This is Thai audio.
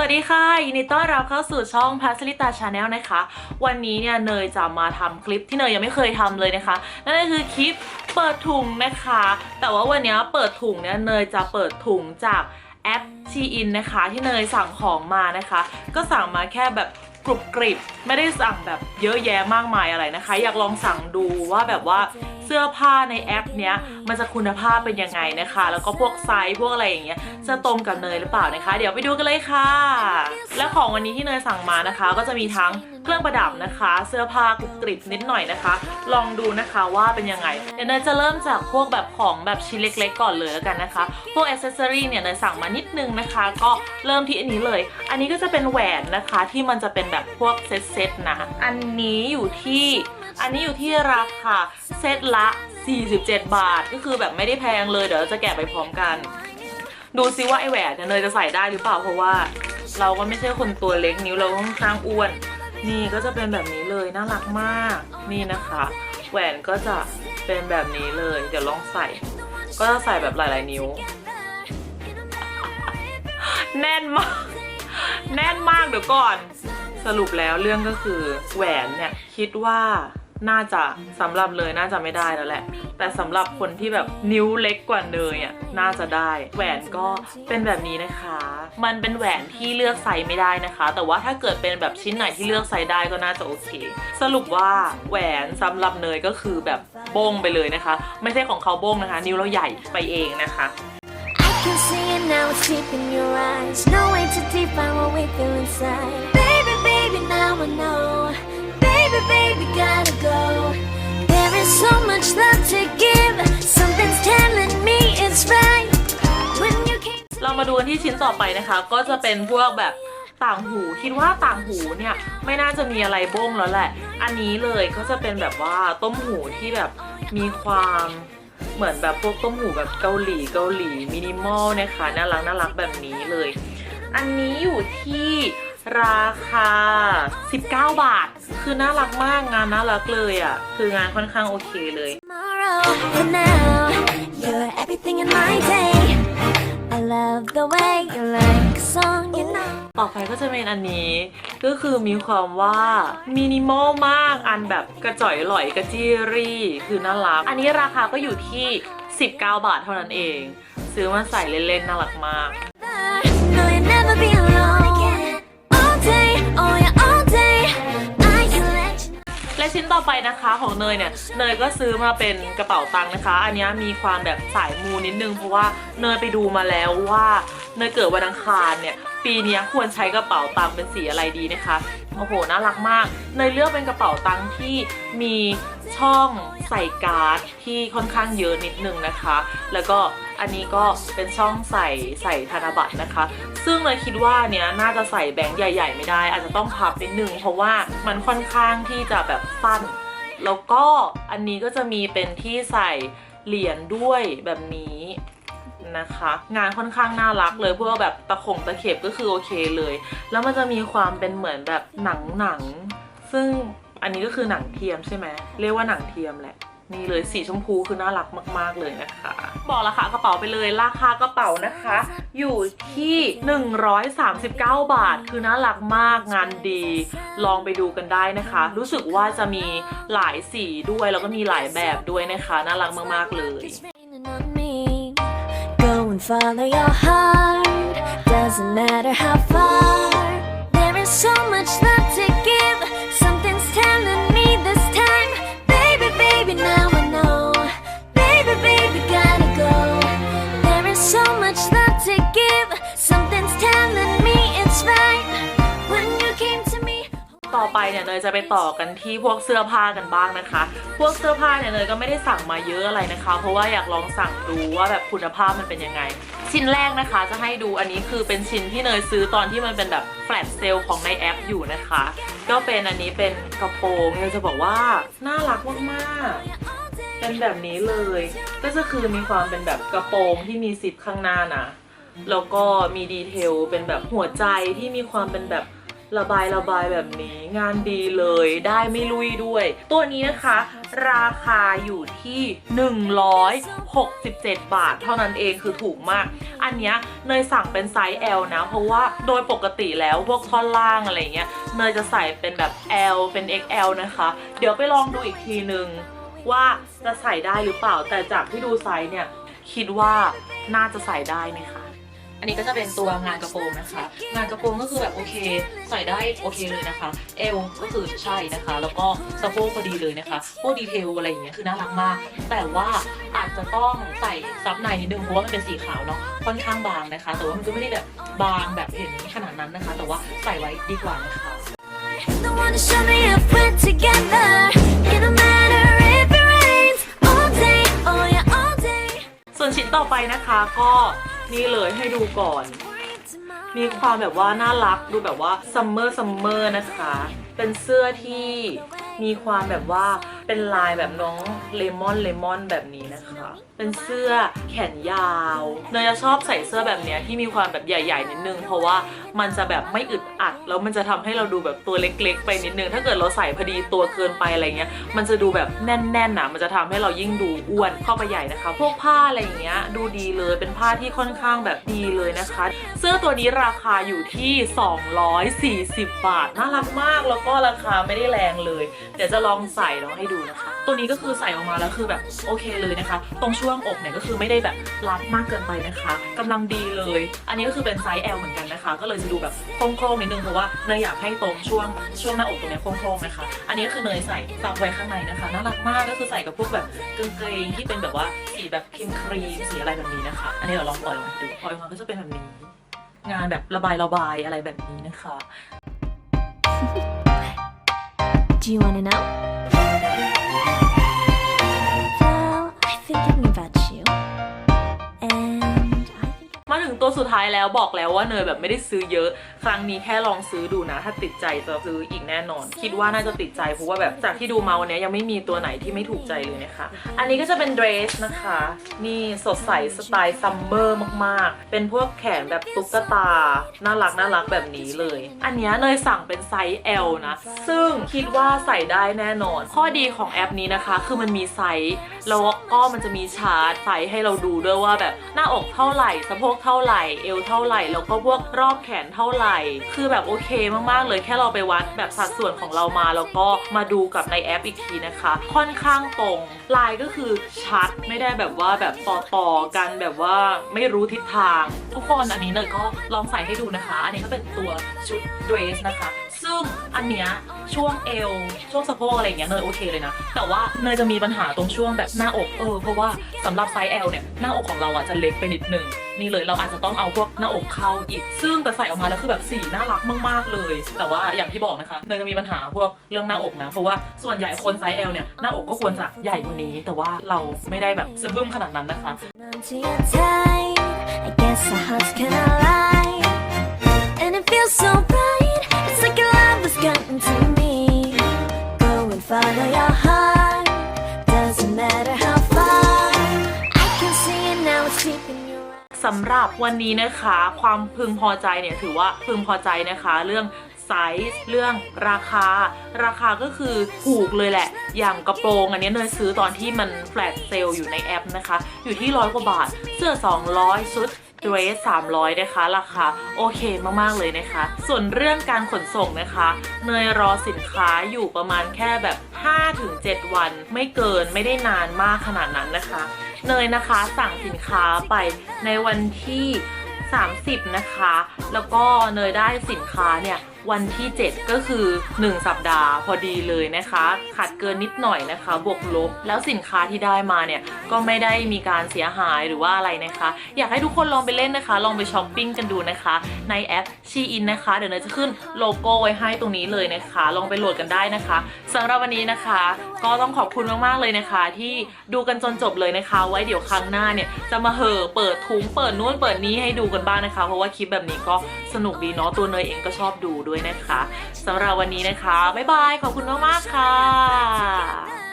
วัสดีค่ะ ยินดีต้อนรับเข้าสู่ช่อง p a s l i t a Channel นะคะ วันนี้เนี่ยเนยจะมาทำคลิปที่เนยยังไม่เคยทำเลยนะคะ นั่นก็คือคลิปเปิดถุงนะคะ แต่ว่าวันนี้เปิดถุงเนี่ยเนยจะเปิดถุงจากแอป Shein นะคะที่เนยสั่งของมานะคะ ก็สั่งมาแค่แบบกรุบกริบไม่ได้สั่งแบบเยอะแยะมากมายอะไรนะคะ อยากลองสั่งดูว่าแบบว่า สื้อผ้าในแอปเนี้ยมันจะคุณภาพเป็นยังไงนะคะ แล้วก็พวกไซส์พวกอะไรอย่างเงี้ยจะตรงกับเนยหรือเปล่านะคะ เดี๋ยวไปดูกันเลยค่ะ และของวันนี้ที่เนยสั่งมานะคะ ก็จะมีทั้งเครื่องประดับนะคะ เสื้อผ้ากรุบกริบนิดหน่อยนะคะ ลองดูนะคะว่าเป็นยังไงเดี๋ยวเนยจะเริ่มจากพวกแบบของแบบชิ้นเล็ก ๆ ก่อนเลยแล้วกันนะคะ พวกอ c เซสซอรี่เนี่ยเนยสั่งมานิดนึงนะคะ ก็เริ่มที่อันนี้เลย อันนี้ก็จะเป็นแหวนนะคะที่มันจะเป็นแบบพวกเซตๆนะ อันนี้อยู่ที่ อันนี้อยู่ที่ราคาเซตละ 47 บาท ก็คือแบบไม่ได้แพงเลยเดี๋ยวเราจะแกะไปพร้อมกัน ดูซิว่าไอแหวนเนี่ยเนยจะใส่ได้หรือเปล่าเพราะว่าเราก็ไม่ใช่คนตัวเล็กนิ้วเราค่อนข้างอ้วน นี่ก็จะเป็นแบบนี้เลยน่ารักมาก นี่นะคะ แหวนก็จะเป็นแบบนี้เลย เดี๋ยวลองใส่ ก็จะใส่แบบหลาย ๆ นิ้ว แน่นมาก แน่นมากเดี๋ยวก่อน สรุปแล้วเรื่องก็คือแหวนเนี่ยคิดว่า น่าจะสำหรับเลยน่าจะไม่ได้แล้วแหละ แต่สำหรับคนที่แบบนิ้วเล็กกว่าเนยอะน่าจะได้ แหวนก็เป็นแบบนี้นะคะ มันเป็นแหวนที่เลือกไซส์ไม่ได้นะคะ แต่ว่าถ้าเกิดเป็นแบบชิ้นไหนที่เลือกไซส์ได้ก็น่าจะโอเค สรุปว่าแหวนสำหรับเนยก็คือแบบโบ้งไปเลยนะคะ ไม่ใช่ของเขาโบ้งนะคะ นิ้วเราใหญ่ไปเองนะคะ I can see it now, it's deep in your eyes. No way to define what we feel inside. Baby, baby, now I know. Much love to give. Something's telling me it's right. When you came to เรามาดูกันที่ชิ้นต่อไปนะคะ ก็จะเป็นพวกแบบต่างหูคิดว่าต่างหูเนี่ยไม่น่าจะมีอะไรโบ้งแล้วแหละ อันนี้เลยก็จะเป็นแบบว่าต้มหูที่แบบมีความเหมือนแบบพวกต้มหูแบบเกาหลีเกาหลีมินิมอลนะคะน่ารักน่ารักแบบนี้เลย อันนี้อยู่ที่ ราคา 19 บาท คือน่ารักมากงานน่ารักเลยอะ่ะ คืองานค่อนข้างโอเคเลย tomorrow, but now you're everything in my day. I love the way you like a song, you know. ต่อไปก็จะเป็นอันนี้ ก็คือมีความว่า มินิมอลมากอันแบบกระจ่อยหลอยกระจี้รี่ คือน่ารัก อันนี้ราคาก็อยู่ที่ 19 บาทเท่านั้นเอง ซื้อมาใส่เล่นๆน่ารักมาก นะคะของเนยเนี่ยเนยก็ซื้อมาเป็นกระเป๋าตังค์นะคะ อันนี้มีความแบบสายมูนิดนึงเพราะว่าเนยไปดูมาแล้วว่าเนยเกิดวันอังคารเนี่ยปีนี้ควรใช้กระเป๋าตังค์เป็นสีอะไรดีนะคะโอ้โหน่ารักมากเนยเลือกเป็นกระเป๋าตังค์ที่มีช่องใส่การ์ดที่ค่อนข้างเยอะนิดนึงนะคะ แล้วก็อันนี้ก็เป็นช่องใส่ใส่ธนบัตรนะคะ ซึ่งเลยคิดว่าเนี้ยน่าจะใส่แบงค์ใหญ่ ๆ ไม่ได้ อาจจะต้องพับนิดนึงเพราะว่ามันค่อนข้างที่จะแบบสั้น แล้วก็อันนี้ก็จะมีเป็นที่ใส่เหรียญด้วยแบบนี้นะคะ งานค่อนข้างน่ารักเลยพวกแบบตะขงตะเข็บก็คือโอเคเลย แล้วมันจะมีความเป็นเหมือนแบบหนังหนังๆซึ่งอันนี้ก็คือหนังเทียมใช่ไหมเรียกว่าหนังเทียมแหละ นี่เลยสีชมพูคือน่ารักมาก ๆ เลยนะคะ บอกราคากระเป๋าไปเลยราคากระเป๋านะคะ อยู่ที่ 139 บาท คือน่ารักมากงานดี ลองไปดูกันได้นะคะ รู้สึกว่าจะมีหลายสีด้วยแล้วก็มีหลายแบบด้วยนะคะ น่ารักมาก ๆ เลย It's raining on me. Go and follow your heart. Doesn't matter how far. There is so much love ต่อไปเนี่ยเนยจะไปต่อกันที่พวกเสื้อผ้ากันบ้างนะคะ พวกเสื้อผ้าเนี่ยเนยก็ไม่ได้สั่งมาเยอะอะไรนะคะ เพราะว่าอยากลองสั่งดูว่าแบบคุณภาพมันเป็นยังไง ชิ้นแรกนะคะจะให้ดูอันนี้คือเป็นชิ้นที่เนยซื้อตอนที่มันเป็นแบบแฟลชเซลของในแอปอยู่นะคะ ก็เป็นอันนี้เป็นกระโปรงเนยจะบอกว่าน่ารักมากๆเป็นแบบนี้เลย ก็จะคือมีความเป็นแบบกระโปรงที่มีซิปข้างหน้านะแล้วก็มีดีเทลเป็นแบบหัวใจที่มีความเป็นแบบ ระบายระบายแบบนี้ งานดีเลยได้ไม่ลุยด้วย ตัวนี้นะคะ ราคาอยู่ที่ 167 บาท เท่านั้นเองคือถูกมาก อันเนี้ยเนยสั่งเป็นไซส์ L นะ เพราะว่าโดยปกติแล้วพวกท่อนล่างอะไรเงี้ยเนยจะใส่เป็นแบบ L เป็น XL นะคะ เดี๋ยวไปลองดูอีกทีนึงว่าจะใส่ได้หรือเปล่าแต่จากที่ดูไซส์เนี่ย คิดว่าน่าจะใส่ได้นะคะ อันนี้ก็จะเป็นตัวงานกระโปรงนะคะ งานกระโปรงก็คือแบบโอเค ใส่ได้โอเคเลยนะคะ เอวก็คือใช่นะคะ แล้วก็สะโพกพอดีเลยนะคะพวกดีเทลอะไรอย่างเงี้ยคือน่ารักมาก แต่ว่าอาจจะต้องใส่ซับในนิดนึงเพราะว่ามันเป็นสีขาวเนาะค่อนข้างบางนะคะ แต่ว่ามันก็ไม่ได้แบบบางแบบเห็นขนาดนั้นนะคะ แต่ว่าใส่ไว้ดีกว่านะคะ The one to show me if we're together. It don't matter if it rains all day, oh yeah, all day. ส่วนชิ้นต่อไปนะคะก็ นี่เลยให้ดูก่อน มีความแบบว่าน่ารักดูแบบว่าซัมเมอร์ซัมเมอร์นะคะ เป็นเสื้อที่มีความแบบว่า เป็นลายแบบน้องเลมอนเลมอนแบบนี้นะคะ เป็นเสื้อแขนยาวเนยจะชอบใส่เสื้อแบบเนี้ยที่มีความแบบใหญ่ๆนิดนึง เพราะว่ามันจะแบบไม่อึดอัด แล้วมันจะทำให้เราดูแบบตัวเล็กๆ ไปนิดนึง ถ้าเกิดเราใส่พอดีตัวเกินไปอะไรเงี้ย มันจะดูแบบแน่นๆนะมันจะทำให้เรายิ่งดูอ้วนเข้าไปใหญ่นะคะ พวกผ้าอะไรเงี้ยดูดีเลยเป็นผ้าที่ค่อนข้างแบบดีเลยนะคะ เสื้อตัวนี้ราคาอยู่ที่ 240 บาทน่ารักมากแล้วก็ราคาไม่ได้แรงเลย เดี๋ยวจะลองใส่ลองให้ดูนะคะ ตัวนี้ก็คือใส่ออกมาแล้วคือแบบโอเคเลยนะคะ ตรงช่วงอกเนี่ยก็คือไม่ได้แบบรัดมากเกินไปนะคะกำลังดีเลย อันนี้ก็คือเป็นไซส์ L เหมือนกันนะคะ ก็เลยจะดูแบบโค้งๆนิดนึงเพราะว่าเนยอยากให้ตรงช่วงช่วงหน้าอกตรงเนี้ยโค้งๆนะคะ อันนี้ก็คือเนยใส่ซับไว้ข้างในนะคะน่ารักมากก็คือใส่กับพวกแบบกางเกงที่เป็นแบบว่าสีแบบครีมครีมสีอะไรแบบนี้นะคะ อันนี้เดี๋ยวลองปล่อยออกมาดูปล่อยออกมาก็จะเป็นแบบนี้ งานแบบระบายระบายอะไรแบบนี้นะคะ Do you wanna know? talking fine. ตัวสุดท้ายแล้วบอกแล้วว่าเนยแบบไม่ได้ซื้อเยอะ ครั้งนี้แค่ลองซื้อดูนะ ถ้าติดใจจะซื้ออีกแน่นอน คิดว่าน่าจะติดใจเพราะว่าแบบจากที่ดูมาวันนี้ยังไม่มีตัวไหนที่ไม่ถูกใจเลยนะคะอันนี้ก็จะเป็นเดรสนะคะ นี่สดใสสไตล์ซัมเมอร์มากๆ เป็นพวกแขนแบบตุ๊กตา น่ารักน่ารักแบบนี้เลย อันเนี้ยเนยสั่งเป็นไซส์ L นะ ซึ่งคิดว่าใส่ได้แน่นอน ข้อดีของแอปนี้นะคะ คือมันมีไซส์แล้วก็มันจะมีชาร์ตไซส์ให้เราดูด้วยว่าแบบหน้าอกเท่าไหร่สะโพกเท่าไหร่เอวเท่าไหร่แล้วก็พวกรอบแขนเท่าไหร่ คือแบบโอเคมากๆเลยแค่เราไปวัดแบบสัดส่วนของเรามาแล้วก็มาดูกับในแอปอีกทีนะคะ ค่อนข้างตรงลายก็คือชัดไม่ได้แบบว่าแบบต่อต่อๆกันแบบว่าไม่รู้ทิศทาง ทุกคนอันนี้เนยก็ลองใส่ให้ดูนะคะ อันนี้ก็เป็นตัวชุดเดรสนะคะ ซึ่งอันเนี้ยช่วงเอว ช่วงสะโพกอะไรอย่างเงี้ยเนยโอเคเลยนะ แต่ว่าเนยจะมีปัญหาตรงช่วงแบบหน้าอกเออเพราะว่าสำหรับไซส์ L เนี่ยหน้าอกของเราอะจะเล็กไปนิดนึงนี่เลยเราอาจจะต้องเอาพวกหน้าอกเข้าอีก ซึ่งแต่ใส่ออกมาแล้วคือแบบสีน่ารักมากๆเลย แต่ว่าอย่างที่บอกนะคะเนยจะมีปัญหาพวกเรื่องหน้าอกนะ เพราะว่าส่วนใหญ่คนไซส์ L เนี่ยหน้าอกก็ควรจะใหญ่กว่านี้ แต่ว่าเราไม่ได้แบบสะบึ้มขนาดนั้นนะคะ onto your tight. I guess our hearts can align. And it feels so สำหรับวันนี้นะคะ ความพึงพอใจเนี่ยถือว่าพึงพอใจนะคะ เรื่องไซส์เรื่องราคา ราคาก็คือถูกเลยแหละ อย่างกระโปรงอันนี้เนยซื้อตอนที่มันแฟลตเซลอยู่ในแอปนะคะ อยู่ที่ร้อยกว่าบาท เสื้อ 200 ชุด เดรส300 นะคะ ราคาโอเคมากๆเลยนะคะ ส่วนเรื่องการขนส่งนะคะ เนยรอสินค้าอยู่ประมาณแค่แบบ 5-7 วัน ไม่เกินไม่ได้นานมากขนาดนั้นนะคะ เนยนะคะสั่งสินค้าไปในวันที่ 30 นะคะ แล้วก็เนยได้สินค้าเนี่ย วันที่ 7 ก็คือ 1 สัปดาห์พอดีเลยนะคะ ขาดเกินนิดหน่อยนะคะ บวกลบ แล้วสินค้าที่ได้มาเนี่ย ก็ไม่ได้มีการเสียหายหรือว่าอะไรนะคะ อยากให้ทุกคนลองไปเล่นนะคะ ลองไปช้อปปิ้งกันดูนะคะ ในแอป Shein นะคะ เดี๋ยวเนยจะขึ้นโลโก้ไว้ให้ตรงนี้เลยนะคะ ลองไปโหลดกันได้นะคะสำหรับวันนี้นะคะ ก็ต้องขอบคุณมากๆเลยนะคะ ที่ดูกันจนจบเลยนะคะ ไว้เดี๋ยวครั้งหน้าเนี่ยจะมาเหอเปิดถุงเปิดนู่นเปิดนี้ให้ดูกันบ้างนะคะ เพราะว่าคลิปแบบนี้ก็สนุกดีเนาะตัวเนยเองก็ชอบดูด้วยนะคะสำหรับวันนี้นะคะ บ๊ายบาย ขอบคุณมาก ๆ ค่ะ